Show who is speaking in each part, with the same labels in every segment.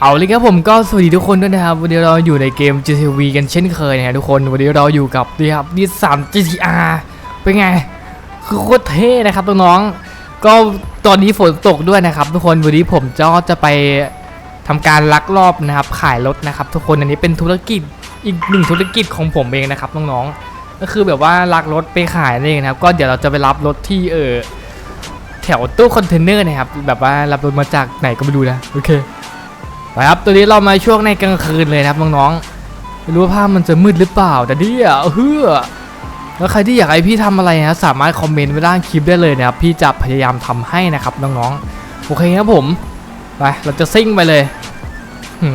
Speaker 1: เอาเลยครับผมก็สวัสดีทุกคนด้วยนะครับวันนี้เราอยู่ในเกม GTV กันเช่นเคยนะฮะทุกคนวันนี้เราอยู่กับนี่ครับนี่สาม GTR เป็นไง คือโคตรเท่นะครับน้องๆก็ตอนนี้ฝนตกด้วยนะครับ ทุกคนวันนี้ผมจะจะไปทำการลักลอบนะครับขายรถนะครับ ทุกคนอันนี้เป็นธุรกิจอีกหนึ่งธุรกิจของผมเองนะครับน้องๆก็คือแบบว่าลักรถไปขายนั่นเองนะครับ ก็เดี๋ยวเราจะไปรับรถที่เออแถวตู้คอนเทนเนอร์นะครับแบบว่ารับรถมาจากไหนก็ไม่รู้นะโอเค ไปครับตัวนี้เรามาช่วงในกลางคืนเลยนะครับน้องๆไม่รู้ว่าภาพมันจะมืดหรือเปล่า แต่เนี่ยเฮือแล้วใครที่อยากให้พี่ทำอะไรนะสามารถคอมเมนต์ไว้ด้านคลิปได้เลยนะครับพี่จะพยายามทำให้นะครับน้องๆโอเคครับผมไปเราจะซิ่งไปเลย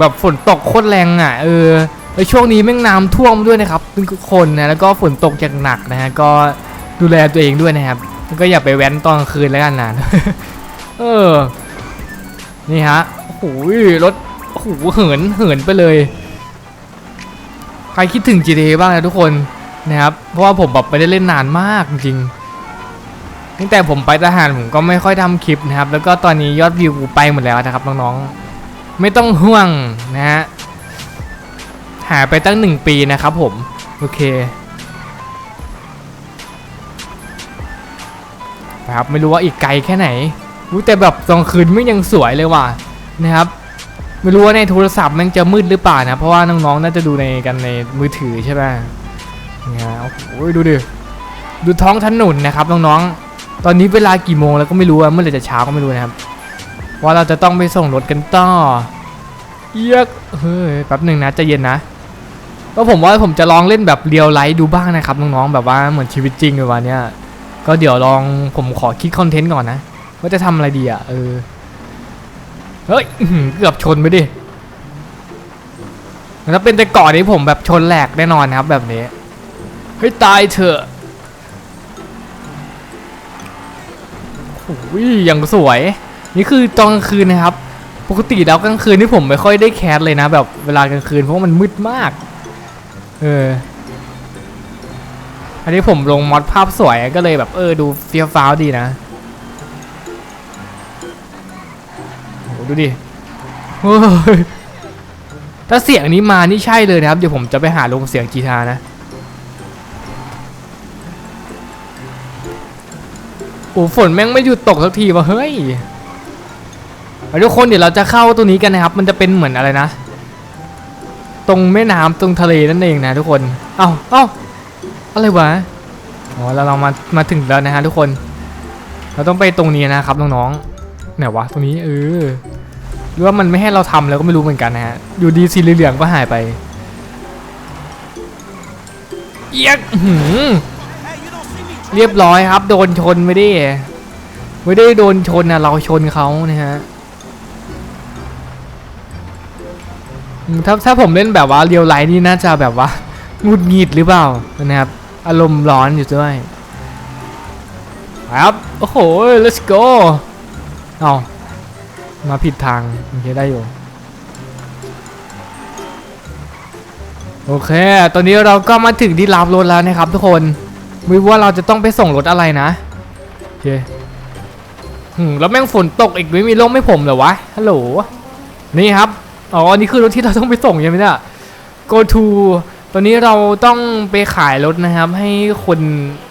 Speaker 1: แบบฝนตกโคตรแรงอะเออในช่วงนี้แม่งน้ำท่วมด้วยนะครับทุกคนนะแล้วก็ฝนตกอย่างหนักนะฮะก็ดูแลตัวเองด้วยนะครับก็อย่าไปแว้นตอนคืนแล้วกันนะเออนี่ฮะ โอ้โหรถโอ้โหเหินเหินไปเลย ใครคิดถึง GTA บ้างนะทุกคนนะครับ เพราะว่าผมแบบไม่ได้เล่นนานมากจริงตั้งแต่ผมไปทหารผมก็ไม่ค่อยทำคลิปนะครับ แล้วก็ตอนนี้ยอดวิวไปหมดแล้วนะครับน้องๆ ไม่ต้องห่วงนะฮะหายไปตั้งหนึ่งปีนะครับผม โอเคนะครับไม่รู้ว่าอีกไกลแค่ไหนแต่แบบตอนคืนไม่ยังสวยเลยว่ะ นะครับไม่รู้ว่าในโทรศัพท์มันจะมืดหรือเปล่านะเพราะว่าน้องๆน่าจะดูในกันในมือถือใช่ไหมเนี่ยโอ้โหดูดิดูท้องถนนนะครับน้องๆตอนนี้เวลากี่โมงแล้วก็ไม่รู้เมื่อไหร่จะเช้าก็ไม่รู้นะครับว่าเราจะต้องไปส่งรถกันต่อเอียกเฮ้ยแป๊บหนึ่งนะจะเย็นนะก็ผมว่าผมจะลองเล่นแบบเรียวไลท์ดูบ้างนะครับน้องๆแบบว่าเหมือนชีวิตจริงเลยวันเนี้ยก็เดี๋ยวลองผมขอคิดคอนเทนต์ก่อนนะว่าจะทำอะไรดีอะเออ เฮ้ยเกือบชนไปดิถ้าเป็นแต่ก่อนนี้ผมแบบชนแหลกแน่นอนนะครับแบบนี้เฮ้ยตายเถอะโอ้ยยังสวย นี่คือตอนกลางคืนนะครับ ปกติแล้วกลางคืนนี่ผมไม่ค่อยได้แคสเลยนะ แบบเวลากลางคืนเพราะมันมืดมาก เออ อันนี้ผมลงมอดภาพสวยก็เลยแบบเออดูเฟี้ยวฟ้าวดีนะ ดูดิเฮ้ยถ้าเสียงนี้มานี่ใช่เลยนะครับ เดี๋ยวผมจะไปหาลงเสียงกีตาร์นะ โอ้ฝนแม่งไม่หยุดตกสักทีวะเฮ้ยทุกคนเดี๋ยวเราจะเข้าตัวนี้กันนะครับ มันจะเป็นเหมือนอะไรนะ ตรงแม่น้ำตรงทะเลนั่นเองนะทุกคน เอ้าเอ้าอะไรวะ อ๋อแล้วเรามา มาถึงแล้วนะฮะทุกคน เราต้องไปตรงนี้นะครับน้องๆ ไหนวะตรงนี้เออ หรือว่ามันไม่ให้เราทำแล้วก็ไม่รู้เหมือนกันนะฮะ อยู่ดีสีเหลืองก็หายไปเอียกหือเรียบร้อยครับ โดนชนไม่ได้ ไม่ได้โดนชนนะเราชนเขานะฮะถ้าถ้าผมเล่นแบบว่าเรียวไลท์นี่น่าจะแบบว่าหงุดหงิดหรือเปล่านะครับ อารมณ์ร้อนอยู่ด้วยครับ โอ้โห let's go เอา มาผิดทางโอเคได้อยู่โอเค ตอนนี้เราก็มาถึงที่รับรถแล้วนะครับทุกคนไม่ว่าเราจะต้องไปส่งรถอะไรนะโอเคหืมแล้วแม่งฝนตกอีกไม่มีร่มให้ผมเหรอวะฮัลโหลนี่ครับอ๋อนี่คือรถที่เราต้องไปส่งใช่ไหมเนี่ย go to ตอนนี้เราต้องไปขายรถนะครับ ให้คน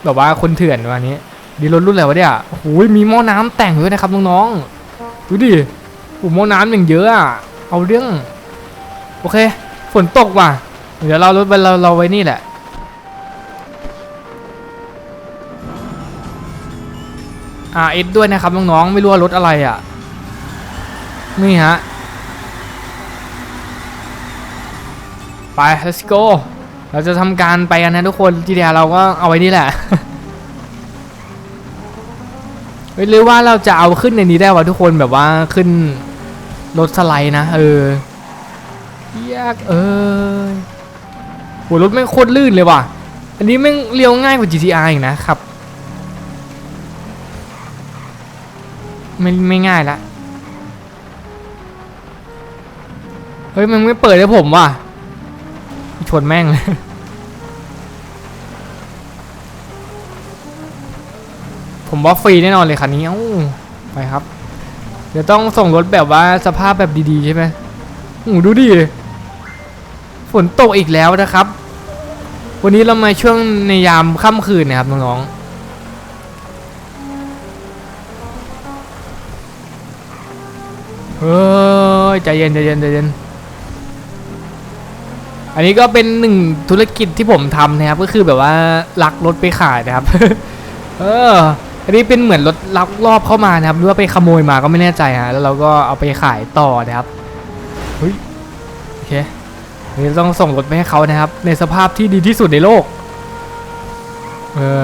Speaker 1: แบบว่าคนเถื่อนวันนี้ดีรถรุ่นอะไรวะเนี่ยโอ้โหมีหม้อน้ำแต่งด้วยนะครับน้องๆดูดิ อ้โม้อน้ำอย่างเยอะอะเอาเรื่อง โอเค ฝนตกว่ะ เดี๋ยวเรารถไปเราเราไว้นี่แหละ RS ด้วยนะครับน้องๆ ไม่รู้ว่ารถอะไรอะ นี่ฮะ ไป let's go เราจะทำการไปกันนะทุกคนทีเดียวเราก็เอาไว้นี่แหละเฮ้ยหรือว่าเราจะเอาขึ้นในนี้ได้วะทุกคนแบบว่าขึ้น รถสไลด์นะ เออยากเออโหรถแม่งโคตรลื่นเลยว่ะ อันนี้แม่งเลี้ยวง่ายกว่า GTR อีกนะครับ ไม่ไม่ง่ายละ เฮ้ย มันไม่เปิดให้ผมว่ะ ชนแม่งเลยผมว่าฟรีแน่นอนเลยคันนี้เอ้าไปครับ เดี๋ยวต้องส่งรถแบบว่าสภาพแบบดีๆใช่ไหมโอ้โหดูดิ ฝนตกอีกแล้วนะครับ วันนี้เรามาช่วงในยามค่ำคืนนะครับน้องๆ เฮ้ยใจเย็นใจเย็นใจเย็น อันนี้ก็เป็นหนึ่งธุรกิจที่ผมทำนะครับ ก็คือแบบว่าลักรถไปขายนะครับ เออ อันนี้เป็นเหมือนรถลักลอบเข้ามานะครับหรือว่าไปขโมยมาก็ไม่แน่ใจฮะแล้วเราก็เอาไปขายต่อนะครับเฮ้ยโอเคนี่ต้องส่งรถไปให้เขานะครับ ในสภาพที่ดีที่สุดในโลกเออ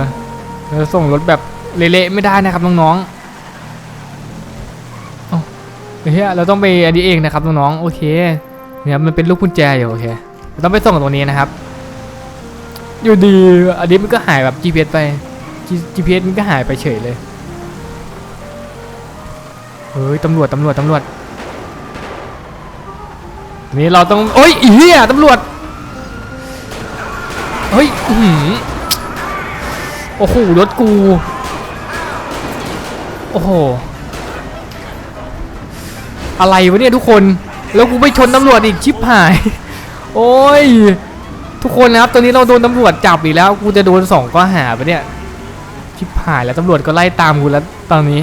Speaker 1: เราส่งรถแบบเละๆไม่ได้นะครับน้องๆเอ้เฮียเราต้องไปอันนี้เองนะครับน้องๆโอเคเนี่ยมันเป็นลูกกุญแจอยู่โอเคต้องไปส่งตรงนี้นะครับ อยู่ดีอันนี้มันก็หายแบบ GPS ไป GPS มันก็หายไปเฉยเลย เฮ้ยตำรวจตำรวจตำรวจนี่เราต้องโอ้ยอีเหี้ยตำรวจ เฮ้ยอื้อหือโอ้โหรถกู โอ้โห อะไรวะเนี่ยทุกคน แล้วกูไปชนตำรวจอีกชิบหาย โอ้ย ทุกคนนะครับ ตอนนี้เราโดนตำรวจจับอีกแล้ว กูจะโดนสองข้อหาปะเนี่ย ชิบหายแล้วตำรวจก็ไล่ตามกูแล้วตอนนี้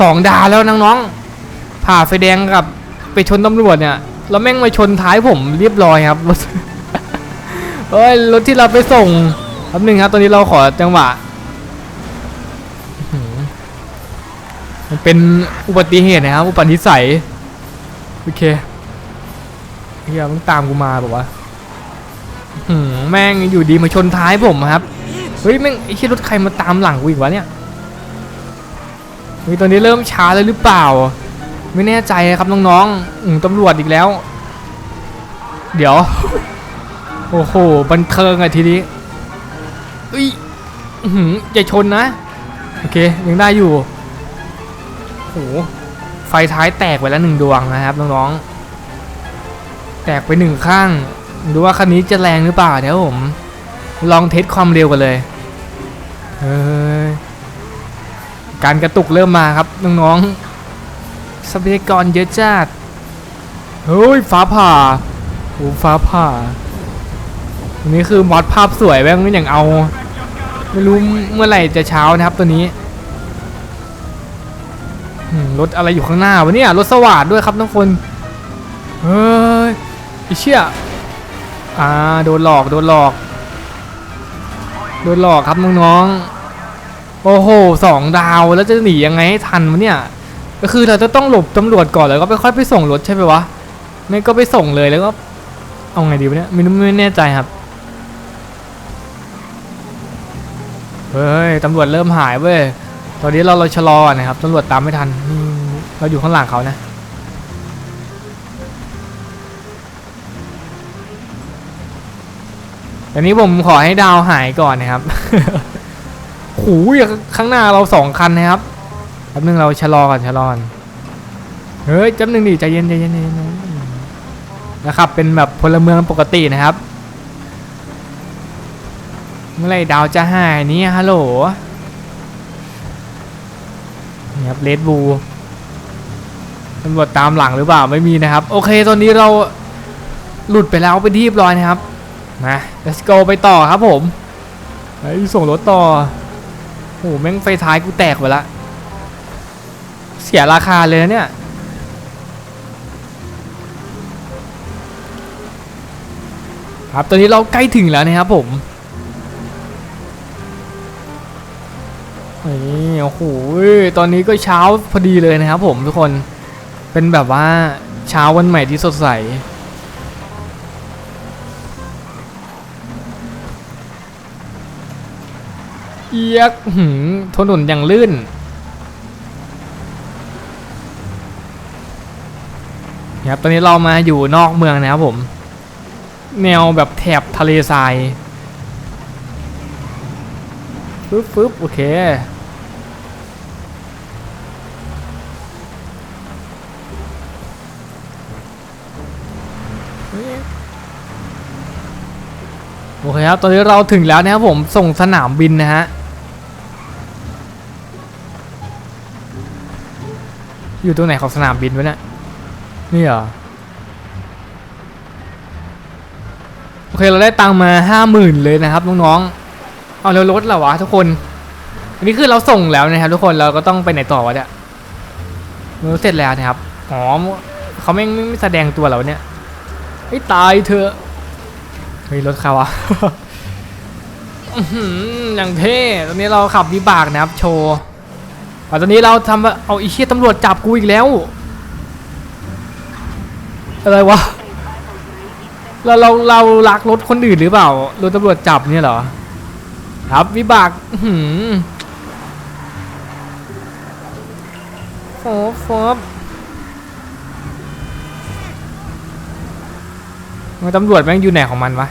Speaker 1: สองดาแล้วน้องๆผ่าไฟแดงกับไปชนตำรวจเนี่ยแล้วแม่งมาชนท้ายผมเรียบร้อยครับรถเอ้ยรถที่เราไปส่งแป๊บหนึ่งครับตอนนี้เราขอจังหวะมันเป็นอุบัติเหตุนะครับอุบัติเหตุโอเคเฮียมึงตามกูมาบอกว่าแม่งอยู่ดีมาชนท้ายผมครับ เฮ้ยแม่งไอ้เหี้รถใครมาตามหลังกูอีกวะเนี่ยเฮ้ยตอนนี้เริ่มช้าแล้วหรือเปล่า ไม่แน่ใจนะครับน้องๆอืมตำรวจอีกแล้ว เดี๋ยว โอ้โหบันเทิงอะทีนี้อุ้ยหืออย่าชนนะ โอเคยังได้อยู่โอ้โหไฟท้ายแตกไปแล้วหนึ่งดวงนะครับน้องๆแตกไปหนึ่งข้างดูว่าคันนี้จะแรงหรือเปล่าเดี๋ยวผมลองเทสความเร็วกันเลย เฮ้ยการกระตุกเริ่มมาครับน้องๆทรัพยากรเยอะจัดเฮ้ยฟ้าผ่าโอ้ฟ้าผ่าอันนี้คือมอดภาพสวยแม่งอย่างเอา ไม่รู้เมื่อไหร่จะเช้านะครับตัวนี้รถอะไรอยู่ข้างหน้าวะเนี่ยรถสว่านด้วยครับทุกคนเฮ้ยไอ้เชี่ยอ่าโดนหลอกโดนหลอก โดนหลอกครับน้องๆ โอ้โหสองดาวแล้วจะหนียังไงให้ทันวะเนี่ย ก็คือเราจะต้องหลบตำรวจก่อนแล้วก็ไปค่อยไปส่งรถใช่ไหมวะ ไม่ก็ไปส่งเลยแล้วก็ เอาไงดีวะเนี่ยไม่รู้ไม่แน่ใจครับ เฮ้ยตำรวจเริ่มหายเว้ย ตอนนี้เราเราชะลอนะครับตำรวจตามไม่ทัน เราอยู่ข้างหลังเขานะอันนี้ผมขอให้ดาวหายก่อนนะครับ หูยข้างหน้าเราสองคันนะครับแป๊บนึงเราชะลอก่อนชะลอก่อนเฮ้ยจำหนึ่งดิใจเย็นใจเย็นใจเย็นนะครับ เป็นแบบพลเมืองปกตินะครับ เมื่อไรดาวจะหายนี่ฮัลโหลนี่ครับเลดบูตำรวจตามหลังหรือเปล่าไม่มีนะครับ โอเคตอนนี้เราหลุดไปแล้วเป็นที่เรียบร้อยนะครับมา let's go ไปต่อครับผมไปส่งรถต่อ โอ้โหแม่งไฟท้ายกูแตกไปละ เสียราคาเลยเนี่ย ครับ ตอนนี้เราใกล้ถึงแล้วนะครับผมนี่โอ้โหตอนนี้ก็เช้าพอดีเลยนะครับผมทุกคน เป็นแบบว่าเช้าวันใหม่ที่สดใส เอียกหืมถนนอย่างลื่นครับตอนนี้เรามาอยู่นอกเมืองนะครับผม แนวแบบแถบทะเลทรายฟึบฟึบโอเคโอเคครับ ตอนนี้เราถึงแล้วนะครับผม ส่งสนามบินนะฮะ อยู่ตรงไหนของสนามบินวะเนี่ย นี่เหรอ โอเคเราได้ตังมาห้าหมื่นเลยนะครับน้องๆ เอาแล้วรถเหรอวะทุกคน อันนี้คือเราส่งแล้วนะครับ ทุกคนเราก็ต้องไปไหนต่อวะเนี่ยเราเสร็จแล้วนะครับอ๋อเขาไม่ไม่ไม่แสดงตัวเราเนี่ยไอ้ตายเถอเฮ้ยรถเขาอะอื้อหืออย่างเท่ตอนนี้เราขับวิบากนะครับโชว์ อะตอนนี้เราทำเอาไอีเชี่ยตำรวจจับกูอีกแล้ว อะไรวะ เราเราเรารักรถคนอื่นหรือเปล่ารถตำรวจจับเนี่ยเหรอ ครับวิบากอื้อหืมโฟบโฟบมันตำรวจแม่งอยู่ไหนของมันวะ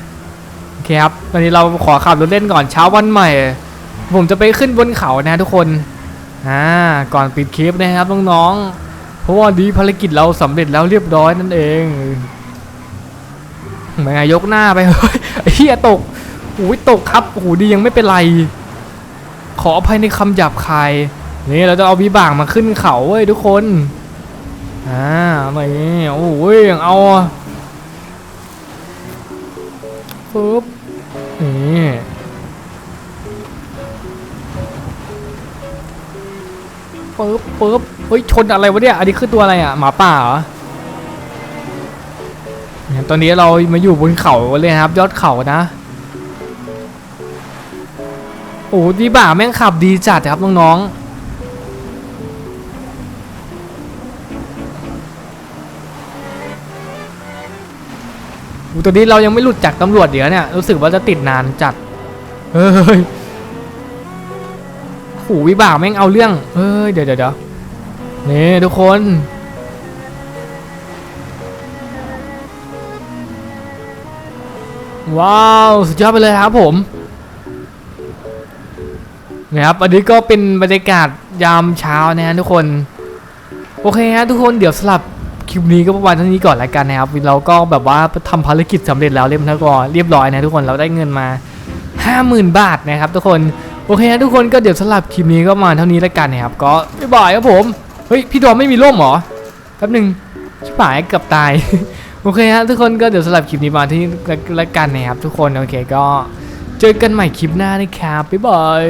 Speaker 1: โอเคครับตอนนี้เราขอขับรถเล่นก่อนเช้าวันใหม่ ผมจะไปขึ้นบนเขานะทุกคน อ่าก่อนปิดคลิปนะครับน้องๆเพราะว่าดีภารกิจเราสำเร็จแล้วเรียบร้อยนั่นเองเหมือนไงยกหน้าไปเฮ้ยเหี้ยตกโอ้ยตกครับโอ้โหดียังไม่เป็นไร ขออภัยในคำหยาบคายนี่เราจะเอาวิบากมาขึ้นเขาเว้ยทุกคนอ่าอะไรนี่โอ้ยยังเอาปึ๊บนี่ ปึ๊บปึ๊บเฮ้ยชนอะไรวะเนี่ยอันนี้คือตัวอะไรอะหมาป่าเหรอเนี่ยตอนนี้เรามาอยู่บนเขาเลยครับ ยอดเขานะ โอ้ดีบ่าแม่งขับดีจัดครับน้องๆอู้ตอนนี้เรายังไม่หลุดจากตำรวจเดี๋ยวเนี่ยรู้สึกว่าจะติดนานจัด เฮ้ย โหูวิบากแม่งเอาเรื่องเฮ้ยเดี๋ยวเดี๋ยวเดี๋ยวนี่ทุกคนว้าว สุดยอดไปเลยครับผมนะครับอันนี้ก็เป็นบรรยากาศยามเช้านะฮะทุกคน โอเคฮะทุกคนเดี๋ยวสลับคลิปนี้ก็ประมาณเท่านี้ก่อนละกันนะครับเราก็แบบว่าทำภารกิจสำเร็จแล้วเรียบร้อยเรียบร้อยนะทุกคนเราได้เงินมา 50,000 บาทนะครับทุกคน โอเคฮะทุกคนก็เดี๋ยวสลับคลิปนี้ก็มาเท่านี้แล้วกันนะครับ ก็บ๊ายบายครับผม เฮ้ย พี่ดอมไม่มีร่มเหรอแป๊บหนึ่งชิบหายเกือบตาย โอเคฮะทุกคนก็เดี๋ยวสลับคลิปนี้มาที่แล้วกันนะครับ ทุกคนโอเคก็ เจอกันใหม่คลิปหน้านะครับบ๊ายบาย